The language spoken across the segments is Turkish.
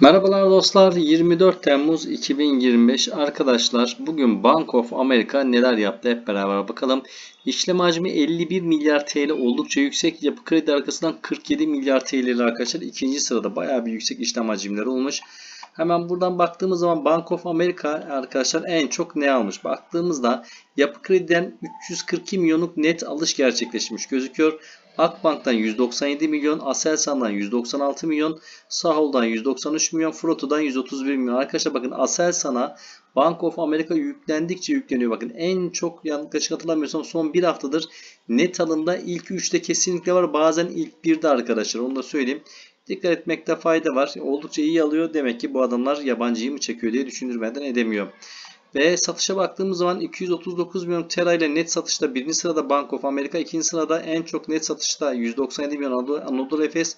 Merhabalar dostlar 24 Temmuz 2025 arkadaşlar bugün Bank of America neler yaptı hep beraber bakalım. İşlem hacmi 51 milyar TL oldukça yüksek yapı kredi arkasından 47 milyar TL arkadaşlar ikinci sırada bayağı bir yüksek işlem hacimleri olmuş. Hemen buradan baktığımız zaman Bank of America arkadaşlar en çok ne almış? Baktığımızda yapı krediden 342 milyonluk net alış gerçekleşmiş gözüküyor. Akbank'tan 197 milyon, Aselsan'dan 196 milyon, Sahol'dan 193 milyon, Froto'dan 131 milyon. Arkadaşlar bakın Aselsan'a Bank of America yüklendikçe yükleniyor. Bakın en çok yanlış hatırlamıyorsam son bir haftadır net alımda ilk 3'te kesinlikle var. Bazen ilk 1'de arkadaşlar onu da söyleyeyim. Dikkat etmekte fayda var. Oldukça iyi alıyor. Demek ki bu adamlar yabancıyı mı çekiyor diye düşünürmeden edemiyor. Ve satışa baktığımız zaman 239 milyon Tera ile net satışta birinci sırada Bank of America, ikinci sırada en çok net satışta 197 milyon Anadolu, Efes,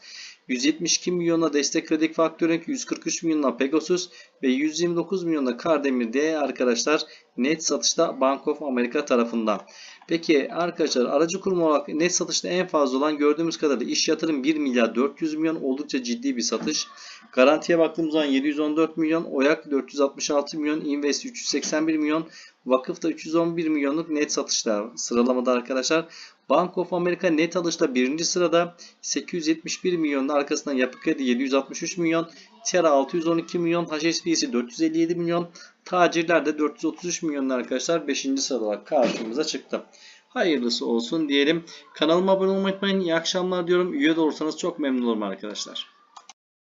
172 milyonla Destek Kredi Factoring, 143 milyonla Pegasus ve 129 milyonla Kardemir diye arkadaşlar net satışta Bank of America tarafından. Peki arkadaşlar aracı kurum olarak net satışta en fazla olan gördüğümüz kadarıyla iş yatırım 1 milyar 400 milyon oldukça ciddi bir satış. Garantiye baktığımız zaman 714 milyon, Oyak 466 milyon, Invest 381 milyon, Vakıf da 311 milyonluk net satışta sıralamada arkadaşlar. Bank of America net alışta birinci sırada 871 milyonun arkasından Yapı Kredi 763 milyon, Terra 612 milyon, HSBC 457 milyon, Tacirler de 433 milyon arkadaşlar 5. sırada karşımıza çıktı. Hayırlısı olsun diyelim. Kanalıma abone olmayı unutmayın. İyi akşamlar diyorum. Üye de olursanız çok memnun olurum arkadaşlar.